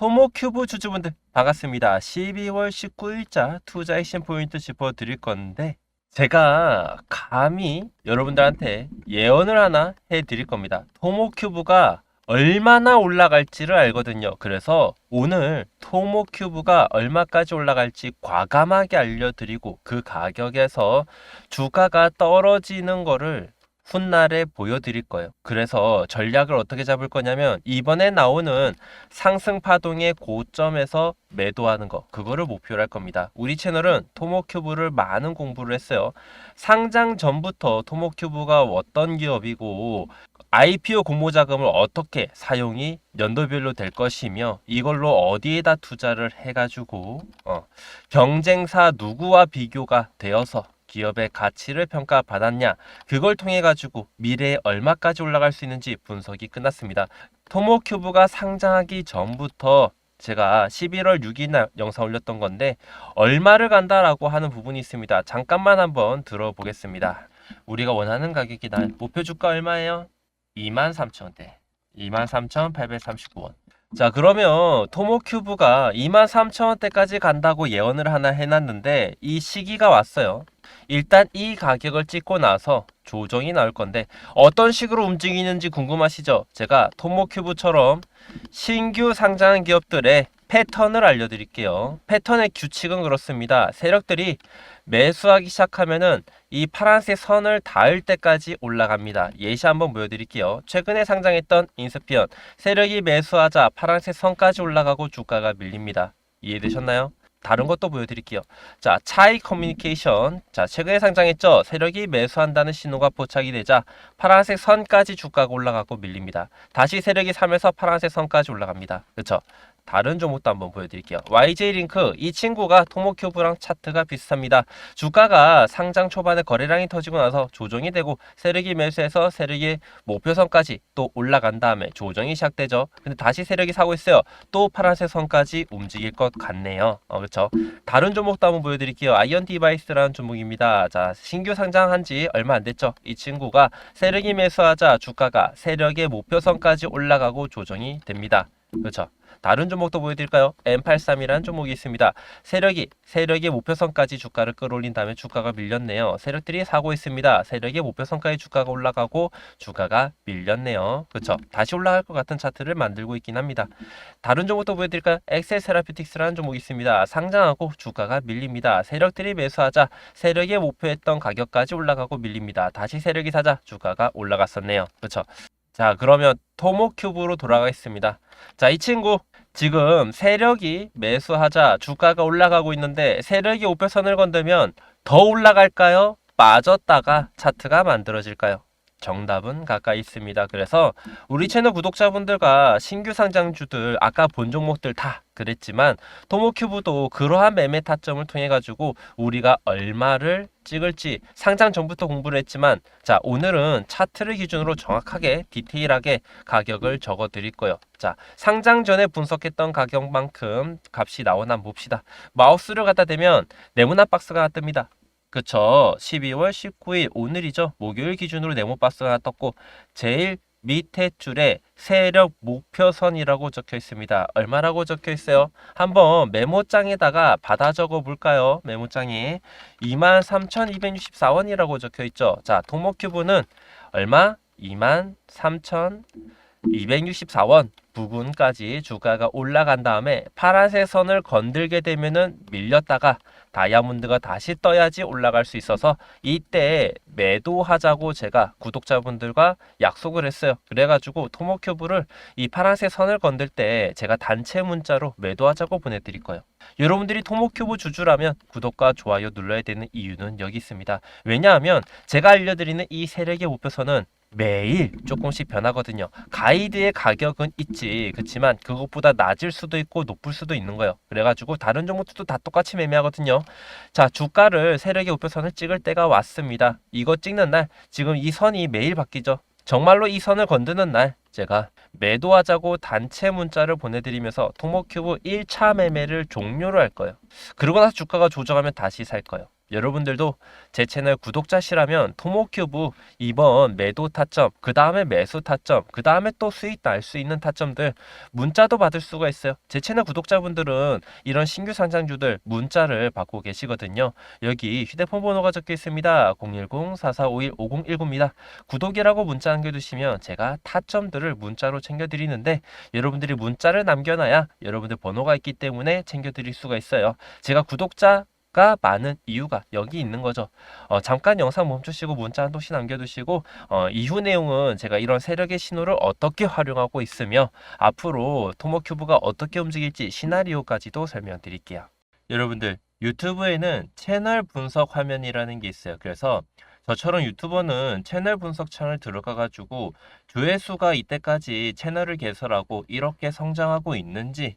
토모큐브 주주분들 반갑습니다. 12월 19일자 투자 액션 포인트 짚어드릴 건데 제가 감히 여러분들한테 예언을 하나 해드릴 겁니다. 토모큐브가 얼마나 올라갈지를 알거든요. 그래서 오늘 토모큐브가 얼마까지 올라갈지 과감하게 알려드리고 그 가격에서 주가가 떨어지는 거를 훗날에 보여드릴 거예요. 그래서 전략을 어떻게 잡을 거냐면 이번에 나오는 상승 파동의 고점에서 매도하는 거 그거를 목표로 할 겁니다. 우리 채널은 토모큐브를 많은 공부를 했어요. 상장 전부터 토모큐브가 어떤 기업이고 IPO 공모 자금을 어떻게 사용이 연도별로 될 것이며 이걸로 어디에다 투자를 해가지고 어, 경쟁사 누구와 비교가 되어서 기업의 가치를 평가받았냐 그걸 통해 가지고 미래에 얼마까지 올라갈 수 있는지 분석이 끝났습니다. 토모큐브가 상장하기 전부터 제가 11월 6일 날 영상 올렸던 건데 얼마를 간다라고 하는 부분이 있습니다. 잠깐만 한번 들어보겠습니다. 우리가 원하는 가격이다. 목표 주가 얼마예요? 23,000원대. 23,839원. 자, 그러면 토모큐브가 23,000원대까지 간다고 예언을 하나 해놨는데 이 시기가 왔어요. 일단 이 가격을 찍고 나서 조정이 나올 건데 어떤 식으로 움직이는지 궁금하시죠? 제가 토모큐브처럼 신규 상장한 기업들의 패턴을 알려드릴게요. 패턴의 규칙은 그렇습니다. 세력들이 매수하기 시작하면은 이 파란색 선을 닿을 때까지 올라갑니다. 예시 한번 보여드릴게요. 최근에 상장했던 인스피언 세력이 매수하자 파란색 선까지 올라가고 주가가 밀립니다. 이해되셨나요? 다른 것도 보여드릴게요. 자, 차이 커뮤니케이션. 자, 최근에 상장했죠. 세력이 매수한다는 신호가 포착이 되자 파란색 선까지 주가가 올라가고 밀립니다. 다시 세력이 사면서 파란색 선까지 올라갑니다. 그렇죠? 다른 종목도 한번 보여드릴게요. YJ링크 이 친구가 토모큐브랑 차트가 비슷합니다. 주가가 상장 초반에 거래량이 터지고 나서 조정이 되고 세력이 매수해서 세력이 목표선까지 또 올라간 다음에 조정이 시작되죠. 근데 다시 세력이 사고 있어요. 또 파란색 선까지 움직일 것 같네요. 어, 그렇죠. 다른 종목도 한번 보여드릴게요. 아이언 디바이스라는 종목입니다. 자, 신규 상장한 지 얼마 안 됐죠. 이 친구가 세력이 매수하자 주가가 세력의 목표선까지 올라가고 조정이 됩니다. 그렇죠. 다른 종목도 보여드릴까요? M83이라는 종목이 있습니다. 세력이 세력의 목표선까지 주가를 끌어올린 다음에 주가가 밀렸네요. 세력들이 사고 있습니다. 세력의 목표선까지 주가가 올라가고 주가가 밀렸네요. 그렇죠? 다시 올라갈 것 같은 차트를 만들고 있긴 합니다. 다른 종목도 보여드릴까요? 엑셀 세라피틱스라는 종목이 있습니다. 상장하고 주가가 밀립니다. 세력들이 매수하자 세력의 목표했던 가격까지 올라가고 밀립니다. 다시 세력이 사자 주가가 올라갔었네요. 그렇죠? 자, 그러면 토모큐브로 돌아가겠습니다. 자, 이 친구 지금 세력이 매수하자 주가가 올라가고 있는데 세력이 목표선을 건들면 더 올라갈까요? 빠졌다가 차트가 만들어질까요? 정답은 가까이 있습니다. 그래서 우리 채널 구독자분들과 신규 상장주들 아까 본 종목들 다 그랬지만 토모큐브도 그러한 매매 타점을 통해 가지고 우리가 얼마를 찍을지 상장 전부터 공부를 했지만 자 오늘은 차트를 기준으로 정확하게 디테일하게 가격을 적어 드릴 거예요. 자 상장 전에 분석했던 가격만큼 값이 나오나 봅시다. 마우스를 갖다 대면 네모난 박스가 뜹니다. 그쵸. 12월 19일 오늘이죠. 목요일 기준으로 네모 박스가 하나 떴고 제일 밑에 줄에 세력 목표선이라고 적혀 있습니다. 얼마라고 적혀 있어요? 한번 메모장에다가 받아 적어 볼까요? 메모장에 23,264원이라고 적혀 있죠. 자, 토모큐브는 얼마? 23,264원 부근까지 주가가 올라간 다음에 파란색 선을 건들게 되면은 밀렸다가 다이아몬드가 다시 떠야지 올라갈 수 있어서 이때 매도하자고 제가 구독자분들과 약속을 했어요. 그래가지고 토모큐브를 이 파란색 선을 건들 때 제가 단체 문자로 매도하자고 보내드릴 거예요. 여러분들이 토모큐브 주주라면 구독과 좋아요 눌러야 되는 이유는 여기 있습니다. 왜냐하면 제가 알려드리는 이 세력의 목표선은 매일 조금씩 변하거든요. 가이드의 가격은 있지. 그렇지만 그것보다 낮을 수도 있고 높을 수도 있는 거예요. 그래가지고 다른 종목들도 다 똑같이 매매하거든요. 자, 주가를 세력의 목표선을 찍을 때가 왔습니다. 이거 찍는 날 지금 이 선이 매일 바뀌죠. 정말로 이 선을 건드는 날 제가 매도하자고 단체 문자를 보내드리면서 토모큐브 1차 매매를 종료를 할 거예요. 그러고 나서 주가가 조정하면 다시 살 거예요. 여러분들도 제 채널 구독자시라면 토모큐브 이번 매도 타점, 그 다음에 매수 타점, 그 다음에 또 수익 날 수 있는 타점들 문자도 받을 수가 있어요. 제 채널 구독자분들은 이런 신규 상장주들 문자를 받고 계시거든요. 여기 휴대폰 번호가 적혀 있습니다. 010-4451-5019입니다. 구독이라고 문자 남겨두시면 제가 타점들을 문자로 챙겨드리는데 여러분들이 문자를 남겨놔야 여러분들 번호가 있기 때문에 챙겨드릴 수가 있어요. 제가 구독자 가 많은 이유가 여기 있는 거죠. 어, 잠깐 영상 멈추시고 문자 한 통씩 남겨두시고 어, 이후 내용은 제가 이런 세력의 신호를 어떻게 활용하고 있으며 앞으로 토모큐브가 어떻게 움직일지 시나리오까지도 설명드릴게요. 여러분들 유튜브에는 채널 분석 화면이라는 게 있어요. 그래서 저처럼 유튜버는 채널 분석 창을 들어가 가지고 조회수가 이때까지 채널을 개설하고 이렇게 성장하고 있는지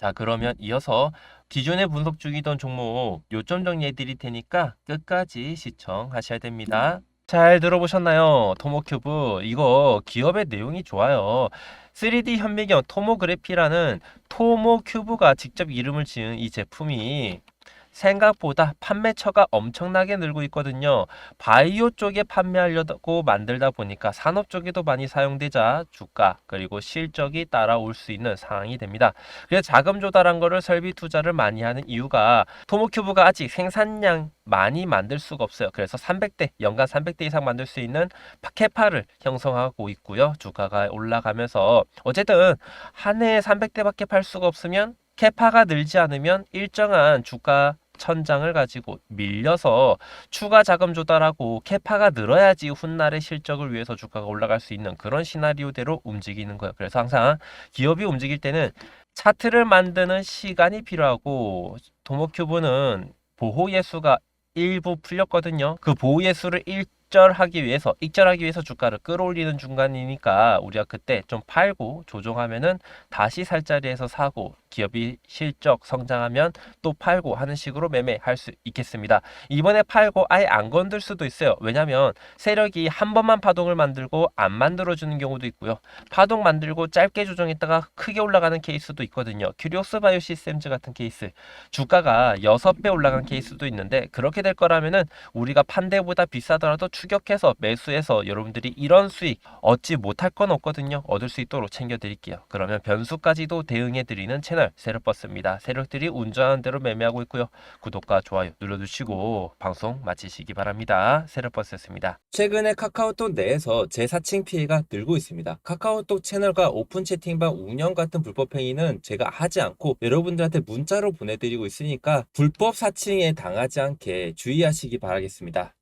자 그러면 이어서 기존에 분석 중이던 종목 요점 정리해 드릴 테니까 끝까지 시청하셔야 됩니다. 잘 들어보셨나요? 토모큐브 이거 기업의 내용이 좋아요. 3D 현미경 토모그래피라는 토모큐브가 직접 이름을 지은 이 제품이 생각보다 판매처가 엄청나게 늘고 있거든요. 바이오 쪽에 판매하려고 만들다 보니까 산업 쪽에도 많이 사용되자 주가 그리고 실적이 따라올 수 있는 상황이 됩니다. 그래서 자금 조달한 거를 설비 투자를 많이 하는 이유가 토모큐브가 아직 생산량 많이 만들 수가 없어요. 그래서 300대 연간 300대 이상 만들 수 있는 캐파를 형성하고 있고요. 주가가 올라가면서 어쨌든 한 해에 300대밖에 팔 수가 없으면 캐파가 늘지 않으면 일정한 주가 천장을 가지고 밀려서 추가 자금 조달하고 캐파가 늘어야지 훗날의 실적을 위해서 주가가 올라갈 수 있는 그런 시나리오대로 움직이는 거예요. 그래서 항상 기업이 움직일 때는 차트를 만드는 시간이 필요하고 도모큐브는 보호 예수가 일부 풀렸거든요. 그 보호 예수를 일 절하기 위해서 익절하기 위해서 주가를 끌어올리는 중간이니까 우리가 그때 좀 팔고 조정하면은 다시 살 자리에서 사고 기업이 실적 성장하면 또 팔고 하는 식으로 매매할 수 있겠습니다. 이번에 팔고 아예 안 건들 수도 있어요. 왜냐면 세력이 한 번만 파동을 만들고 안 만들어주는 경우도 있고요. 파동 만들고 짧게 조정했다가 크게 올라가는 케이스도 있거든요. 큐리오스 바이오 시스템즈 같은 케이스 주가가 6배 올라간 케이스도 있는데 그렇게 될 거라면은 우리가 판대보다 비싸더라도 추격해서 매수해서 여러분들이 이런 수익 얻지 못할 건 없거든요. 얻을 수 있도록 챙겨드릴게요. 그러면 변수까지도 대응해드리는 채널 세력버스입니다. 세력들이 운전하는 대로 매매하고 있고요. 구독과 좋아요 눌러주시고 방송 마치시기 바랍니다. 세력버스였습니다. 최근에 카카오톡 내에서 재사칭 피해가 늘고 있습니다. 카카오톡 채널과 오픈 채팅방 운영 같은 불법 행위는 제가 하지 않고 여러분들한테 문자로 보내드리고 있으니까 불법 사칭에 당하지 않게 주의하시기 바라겠습니다.